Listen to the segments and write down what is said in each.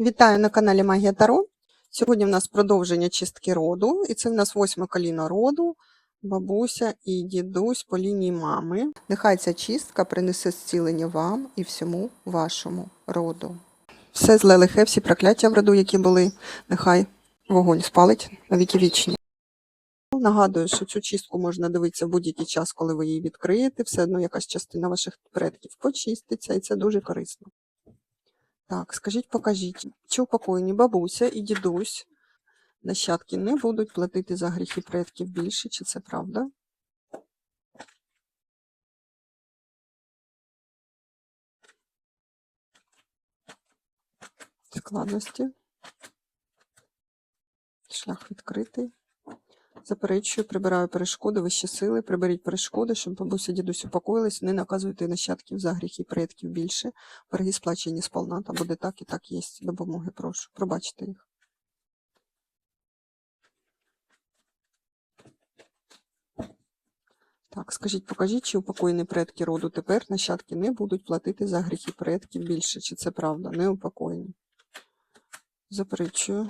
Вітаю на каналі Магія Таро. Сьогодні в нас продовження чистки роду, і це в нас восьме коліно роду, бабуся і дідусь по лінії мами. Нехай ця чистка принесе зцілення вам і всьому вашому роду. Все зле лихе, всі прокляття в роду, які були, нехай вогонь спалить на віки вічні. Нагадую, що цю чистку можна дивитися в будь-який час, коли ви її відкриєте. Все одно якась частина ваших предків почиститься, і це дуже корисно. Так, скажіть, покажіть, чи упокоєні бабуся і дідусь нащадки не будуть платити за гріхи предків більше, чи це правда? Складності. Шлях відкритий. Заперечую, прибираю перешкоди, вищі сили, приберіть перешкоди, щоб бабуся дідусь упокоїлись, не наказуйте нащадків за гріхи предків більше. Борги сплачені сполна, та буде так і так є. Допомоги прошу. Пробачте їх. Так, скажіть, покажіть, чи упокоєні предки роду тепер нащадки не будуть платити за гріхи предків більше, чи це правда? Не упокоєні. Заперечую.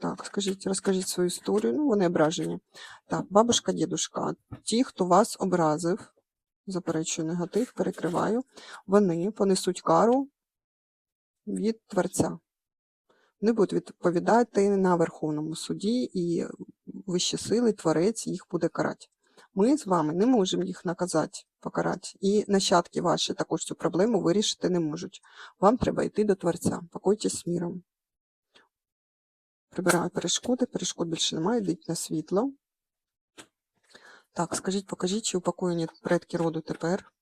Так, скажіть, розкажіть свою історію. Ну, вони ображені. Так, бабушка, дідушка, ті, хто вас образив, заперечую негатив, перекриваю, вони понесуть кару від Творця. Вони будуть відповідати на Верховному суді, і вищі сили, творець їх буде карати. Ми з вами не можемо їх наказати, покарати. І нащадки ваші також цю проблему вирішити не можуть. Вам треба йти до Творця. Покойтесь з міром. Прибираю перешкоди, перешкод більше немає, йдіть на світло. Так, скажіть, покажіть, чи упокоєні предки роду тепер.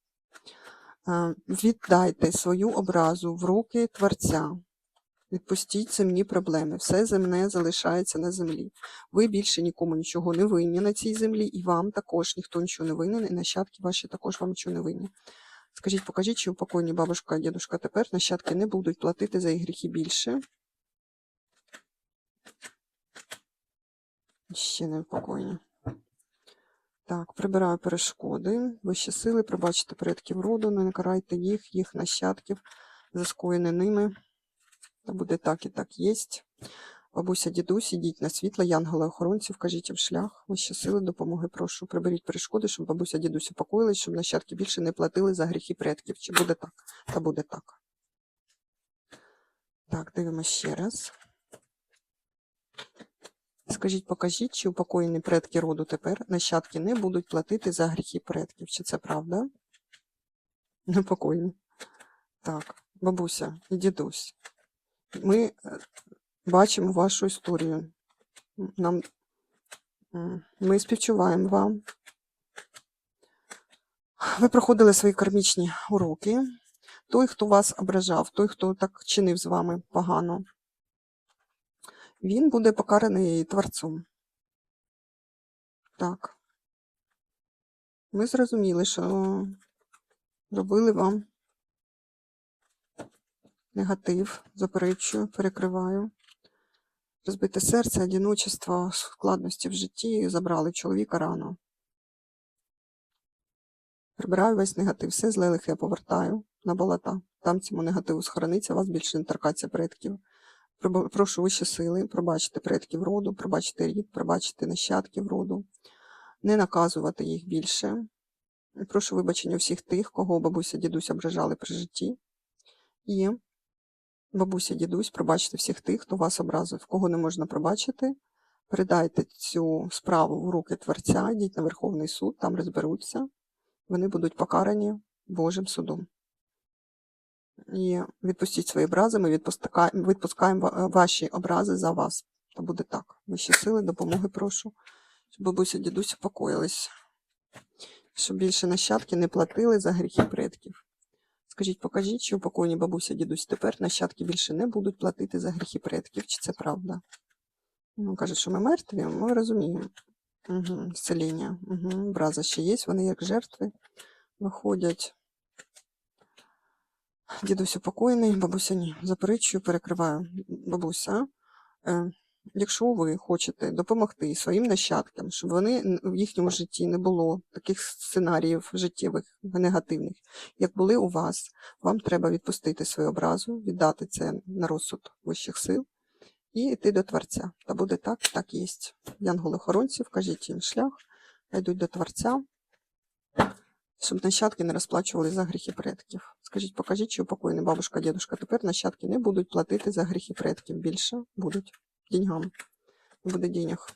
Е, Віддайте свою образу в руки Творця. Відпустіть земні проблеми. Все земне залишається на землі. Ви більше нікому нічого не винні на цій землі, і вам також ніхто нічого не винен, і нащадки ваші також вам нічого не винні. Скажіть, покажіть, чи упокоєні бабушка дідушка тепер нащадки не будуть платити за їх гріхи більше. Ще не упокоєні. Так, прибираю перешкоди. Вищі сили, пробачте предків роду, не накарайте їх, їх нащадків, за скоєне ними. Та буде так і так єсть. Бабуся, дідусь, ідіть на світло, янголи охоронці, вкажіть їм шлях. Вищі сили, допомоги, прошу. Приберіть перешкоди, щоб бабуся, дідусь упокоїлись, щоб нащадки більше не платили за гріхи предків. Чи буде так? Та буде так. Так, дивимося ще раз. Скажіть, покажіть, чи упокоєні предки роду тепер нащадки не будуть платити за гріхи предків. Чи це правда? Неупокоєні. Так, бабуся і дідусь. Ми е, бачимо вашу історію. Нам, ми співчуваємо вам. Ви проходили свої кармічні уроки. Той, хто вас ображав, той, хто так чинив з вами погано, він буде покараний Творцом. Так. Ми зрозуміли, що робили вам негатив, заперечую, перекриваю. Розбите серце, одиночество, складності в житті забрали чоловіка рано. Прибираю весь негатив, все зле лихе повертаю на болота. Там цьому негативу схорониться, вас більше не торкаться предків. Прошу вищі сили, пробачити предків роду, пробачити рід, пробачити нащадків роду, не наказувати їх більше. Прошу вибачення всіх тих, кого бабуся, дідусь ображали при житті. І бабуся, дідусь, пробачте всіх тих, хто вас образив, кого не можна пробачити. Передайте цю справу в руки Творця, йдіть на Верховний суд, там розберуться. Вони будуть покарані Божим судом. І відпустіть свої образи, ми відпускаємо, ваші образи за вас. То буде так. Вищі сили, допомоги прошу, щоб бабуся, дідусь упокоїлись, щоб більше нащадки не платили за гріхи предків. Скажіть, покажіть, чи упокоєні бабуся, дідусь тепер нащадки більше не будуть платити за гріхи предків, чи це правда? Ну, кажуть, що ми мертві, ми розуміємо. Угу, зціління. Угу, образи ще є, вони як жертви виходять. Дідусь упокоєний, бабуся ні. Заперечую, перекриваю. Бабуся, е, якщо ви хочете допомогти своїм нащадкам, щоб вони в їхньому житті не було таких сценаріїв життєвих негативних, як були у вас, вам треба відпустити свою образу, віддати це на розсуд вищих сил і йти до Творця. Та буде так, так є. Янголи-охоронці, вкажіть їм шлях, йдуть до Творця, щоб нащадки не розплачували за гріхи предків. Скажіть, покажіть, чи упокоєні бабушка, дідушка. Тепер нащадки не будуть платити за гріхи предків більше, будуть деньгами. Буде денег.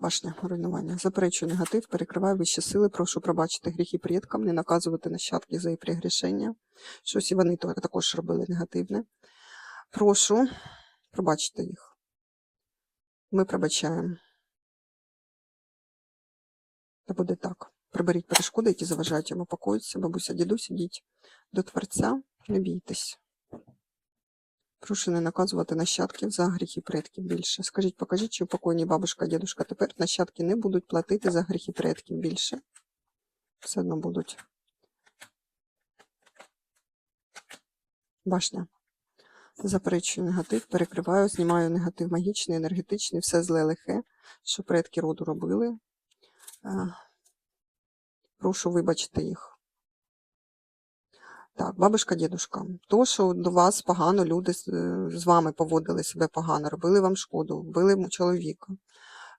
Башня руйнування. Заперечую негатив, перекриваю вищі сили, прошу пробачити гріхи предкам, не наказувати нащадки за їх пригрішення. Щось і вони також робили негативне. Прошу пробачити їх. Ми пробачаємо. Та буде так. Приберіть перешкоди, які заважають йому покоїтися. Бабуся, дідусь, ідіть до Творця, не бійтесь. Прошу не наказувати нащадків за гріхи предків більше. Скажіть, покажіть, чи покойні бабушка, дідушка тепер нащадки не будуть платити за гріхи предків більше. Все одно будуть. Башня. Заперечую негатив, перекриваю, знімаю негатив магічний, енергетичний, все зле лихе, що предки роду робили. Прошу вибачити їх. Так, бабушка, дідушка, то, що до вас погано люди з, е, вами поводили себе погано, робили вам шкоду, вбили чоловіка.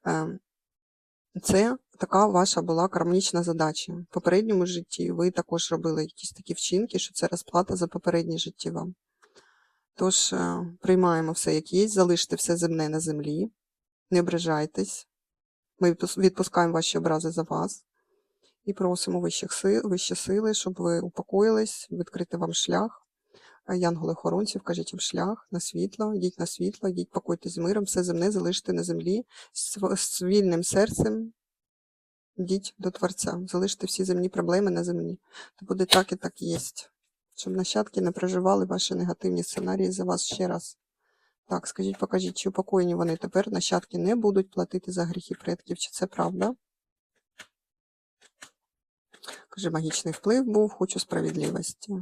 Е, Це така ваша була кармічна задача. В попередньому житті ви також робили якісь такі вчинки, що це розплата за попереднє життя вам. Тож е, приймаємо все, як є, залиште все земне на землі, не ображайтесь. Ми відпускаємо ваші образи за вас і просимо вищих сил, вищі сили, щоб ви упокоїлись, відкрити вам шлях. Янголи-охоронців, кажіть їм шлях на світло, йдіть на світло, йдіть покойтесь з миром, все земне залиште на землі, з вільним серцем йдіть до Творця, залиште всі земні проблеми на землі. То буде так і так єсть. Щоб нащадки не проживали ваші негативні сценарії за вас ще раз. Так, скажіть, покажіть, чи упокоєні вони тепер нащадки не будуть платити за гріхи предків, чи це правда? Каже, магічний вплив був, хочу справедливості.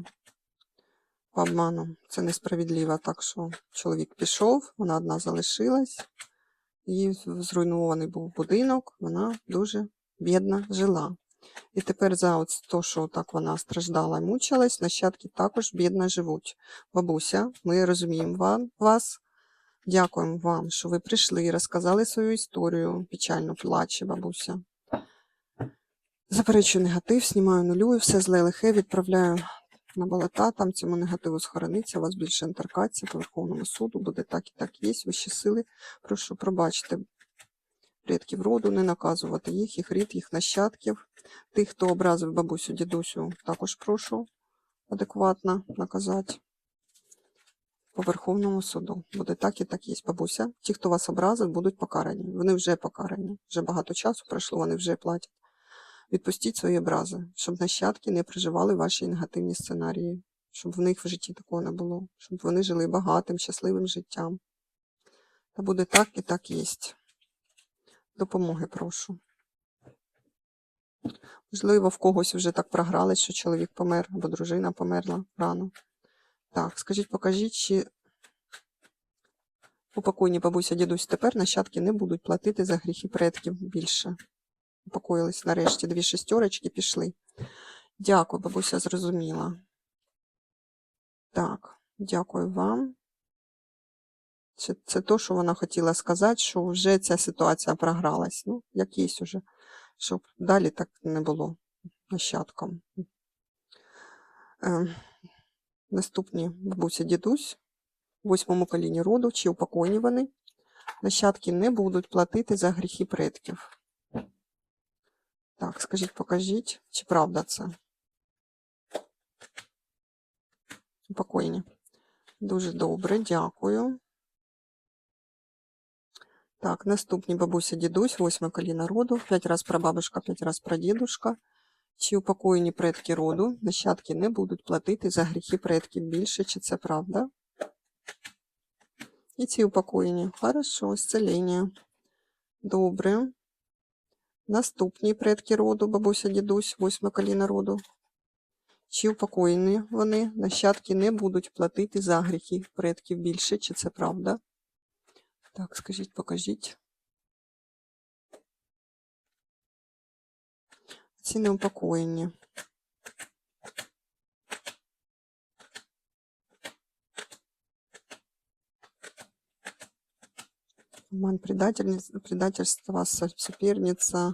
По обману. Це несправедливо, так що чоловік пішов, вона одна залишилась, її зруйнований був будинок, вона дуже бідно жила. І тепер за от то, що так вона страждала і мучилась, нащадки також бідно живуть. Бабуся, ми розуміємо вас. Дякуємо вам, що ви прийшли і розказали свою історію. Печально плаче, бабуся. Заперечую негатив, знімаю нулю все зле лихе відправляю на болота, там цьому негативу схорониться, у вас більше торкаться по Верховному суду, буде так і так є, вищі сили. Прошу пробачити предків роду, не наказувати їх, їх рід, їх нащадків. Тих, хто образив бабусю, дідусю, також прошу адекватно наказати по Верховному суду. Буде так і так є, бабуся. Ті, хто вас образив, будуть покарані. Вони вже покарані. Вже багато часу пройшло, вони вже платять. Відпустіть свої образи, щоб нащадки не проживали ваші негативні сценарії, щоб в них в житті такого не було, щоб вони жили багатим, щасливим життям. Та буде так і так єсть. Допомоги прошу. Можливо, в когось вже так програли, що чоловік помер або дружина померла рано. Так, скажіть, покажіть, чи упокойні бабуся, дідусь тепер нащадки не будуть платити за гріхи предків більше. Упокоїлись нарешті, дві шестерочки пішли. Дякую, бабуся, зрозуміла. Так, дякую вам. Це, це то, що вона хотіла сказати, що вже ця ситуація програлась. Ну, як є уже, щоб далі так не було нащадкам. Е, наступні бабуся дідусь, в восьмому коліні роду, чи упокойні вони, нащадки не будуть платити за гріхи предків. Так, скажіть, покажіть, чи правда це? Упокоєні. Дуже добре, дякую. Так, наступні бабуся, дідусь, восьме коліна роду, п'ять раз прабабушка, п'ять раз прадідушка. Чи упокоєні предки роду, нащадки не будуть платити за гріхи предків більше, чи це правда? І ці упокоєні. Хорошо, зцілення. Добре. Наступні предки роду, бабуся, дідусь, восьме коліна роду. Чи упокоєні вони, нащадки не будуть платити за гріхи предків більше, чи це правда? Так, скажіть, покажіть. Ці неупокоєні. Обман предательства, соперниця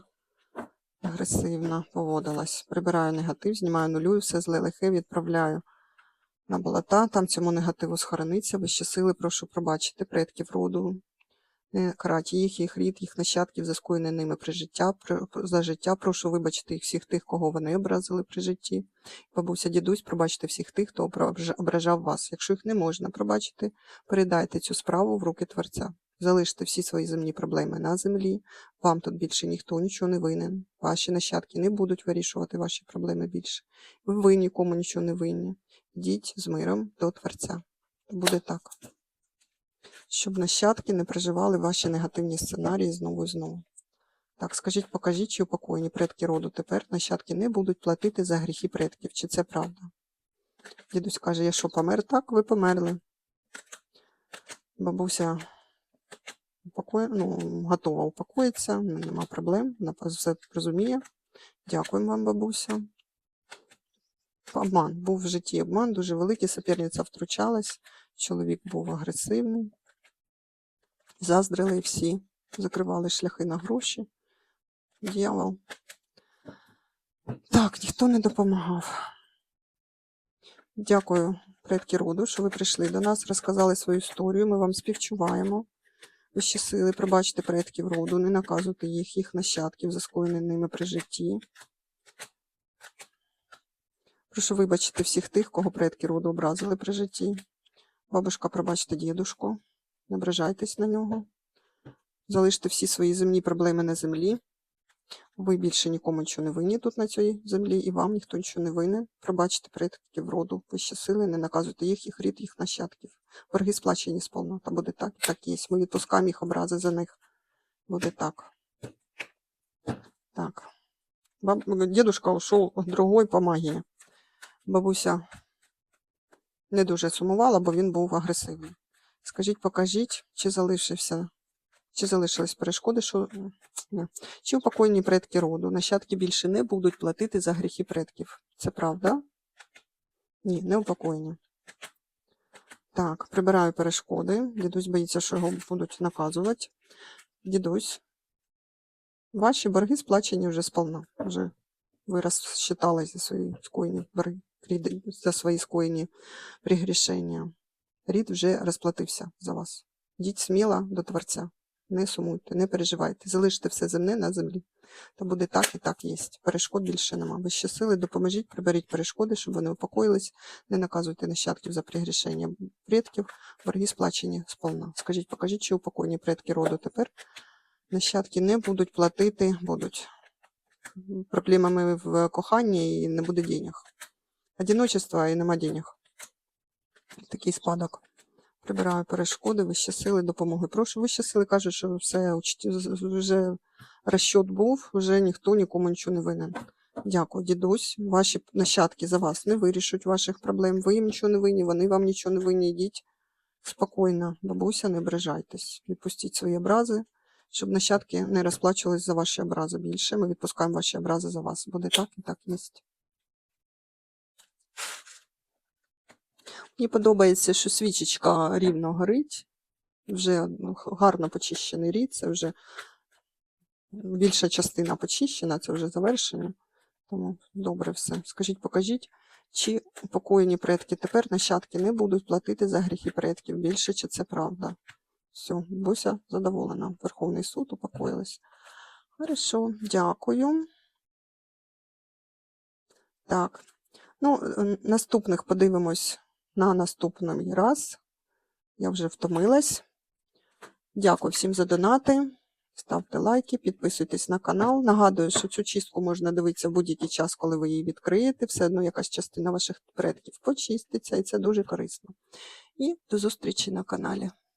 агресивно поводилась. Прибираю негатив, знімаю нулюю, все зле лихе відправляю на болота. Там цьому негативу схорониться. Вищі сили, прошу пробачити предків роду. Не карати їх, їх рід, їх нащадків, за скоєне ними при життя, за життя. Прошу вибачити їх всіх тих, кого вони образили при житті. Бабуся, дідусь, пробачте всіх тих, хто ображав вас. Якщо їх не можна пробачити, передайте цю справу в руки Творця. Залиште всі свої земні проблеми на землі. Вам тут більше ніхто нічого не винен. Ваші нащадки не будуть вирішувати ваші проблеми більше. Ви нікому нічого не винні. Йдіть з миром до Творця. Буде так. Щоб нащадки не проживали ваші негативні сценарії знову і знову. Так, скажіть, покажіть, чи упокоєні предки роду тепер нащадки не будуть платити за гріхи предків. Чи це правда? Дідусь каже, я що помер? Так, ви померли. Бабуся упокоє... ну, готова упокоїтися, нема проблем, вона все розуміє. Дякуємо вам, бабуся. Обман. Був в житті обман, дуже великий, суперниця втручалась, чоловік був агресивний. Заздрили всі, закривали шляхи на гроші. Дьявол. Так, ніхто не допомагав. Дякую, предки роду, що ви прийшли до нас, розказали свою історію. Ми вам співчуваємо. Вищі сили, пробачте предків роду, не наказуйте їх, їх нащадків, за ними при житті. Прошу вибачити всіх тих, кого предки роду образили при житті. Бабушка, пробачте дідушку, не ображайтесь на нього. Залиште всі свої земні проблеми на землі. Ви більше нікому нічого не винні тут на цій землі, і вам ніхто нічого не винен. Пробачте предків роду, вищі сили, не наказуйте їх, їх рід, їх нащадків. Борги сплачені сповна, та буде так, так є. Ми відпускаємо їх образи за них. Буде так. Так. Баб... Дідушка ушов другой по магії. Бабуся не дуже сумувала, бо він був агресивний. Скажіть, покажіть, чи залишився, чи залишились перешкоди, що Ні. чи упокоєні предки роду. Нащадки більше не будуть платити за гріхи предків. Це правда? Ні, не упокоєні. Так, прибираю перешкоди. Дідусь боїться, що його будуть наказувати. Дідусь, ваші борги сплачені вже сповна. Вже ви розчитали за свої скоєні борги, за свої скоєні пригрішення. Рід вже розплатився за вас. Йдіть сміло до Творця. Не сумуйте, не переживайте. Залиште все земне на землі. Та буде так і так є. Перешкод більше нема. Вищі сили, допоможіть, приберіть перешкоди, щоб вони упокоїлись. Не наказуйте нащадків за пригрішення предків. Борги сплачені сповна. Скажіть, покажіть, чи упокоєні предки роду тепер. Нащадки не будуть платити, будуть проблемами в коханні і не буде денег. Одиночество і нема денег. Такий спадок. Прибираю перешкоди, вищі сили, допомоги. Прошу, вищі сили кажуть, що все вже розчот був, вже ніхто нікому нічого не винен. Дякую, дідусь. Ваші нащадки за вас не вирішуть ваших проблем. Ви їм нічого не винні, вони вам нічого не винні. Йдіть спокійно, бабуся, не ображайтесь. Відпустіть свої образи, щоб нащадки не розплачувались за ваші образи більше. Ми відпускаємо ваші образи за вас. Буде так і так є. Мені подобається, що свічечка рівно горить. Вже ну, гарно почищений рід, це вже більша частина почищена, це вже завершення. Тому добре все. Скажіть, покажіть, чи упокоєні предки тепер нащадки не будуть платити за гріхи предків більше, чи це правда? Все, Буся задоволена. Верховний суд упокоїлась. Хорошо, дякую. Так. Ну, наступних подивимось на наступний раз. Я вже втомилась. Дякую всім за донати. Ставте лайки, підписуйтесь на канал. Нагадую, що цю чистку можна дивитися в будь-який час, коли ви її відкриєте. Все одно якась частина ваших предків почиститься, і це дуже корисно. І до зустрічі на каналі.